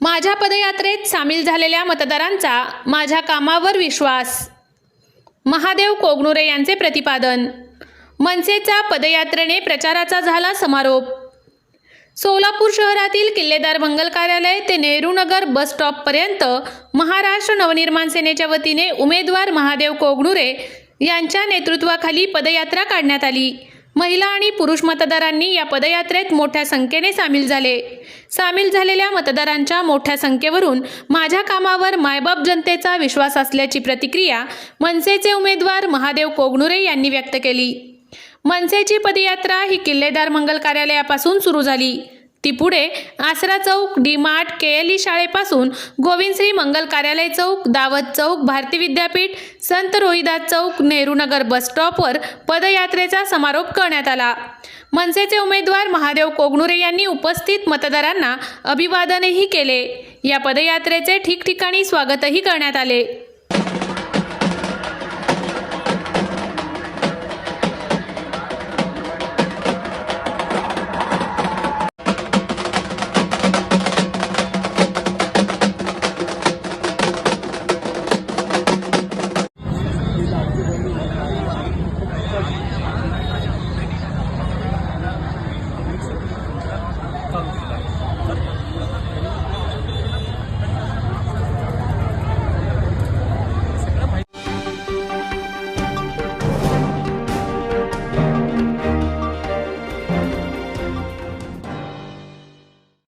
माझ्या पदयात्रेत सामील झालेल्या मतदारांचा माझ्या कामावर विश्वास. महादेव कोगनुरे यांचे प्रतिपादन. मनसेचा पदयात्रेने प्रचाराचा झाला समारोप. सोलापूर शहरातील किल्लेदार मंगल कार्यालय ते नेहरूनगर बस स्टॉपपर्यंत महाराष्ट्र नवनिर्माण सेनेच्या वतीने उमेदवार महादेव कोगनुरे यांच्या नेतृत्वाखाली पदयात्रा काढण्यात आली. महिला आणि पुरुष मतदारांनी या पदयात्रेत मोठ्या संख्येने सामील झाले. सामील झालेल्या मतदारांच्या मोठ्या संख्येवरून माझ्या कामावर मायबाप जनतेचा विश्वास असल्याची प्रतिक्रिया मनसेचे उमेदवार महादेव कोगणुरे यांनी व्यक्त केली. मनसेची पदयात्रा ही किल्लेदार मंगल कार्यालयापासून सुरू झाली. ती पुढे आसरा चौक D mart K L E शाळेपासून गोविंदश्री मंगल कार्यालय चौक दावत चौक भारती विद्यापीठ संत रोहिदास चौक नेहरूनगर बस स्टॉपवर पदयात्रेचा समारोप करण्यात आला. मनसेचे उमेदवार महादेव कोगनुरे यांनी उपस्थित मतदारांना अभिवादनही केले. या पदयात्रेचे ठिकठिकाणी स्वागतही करण्यात आले.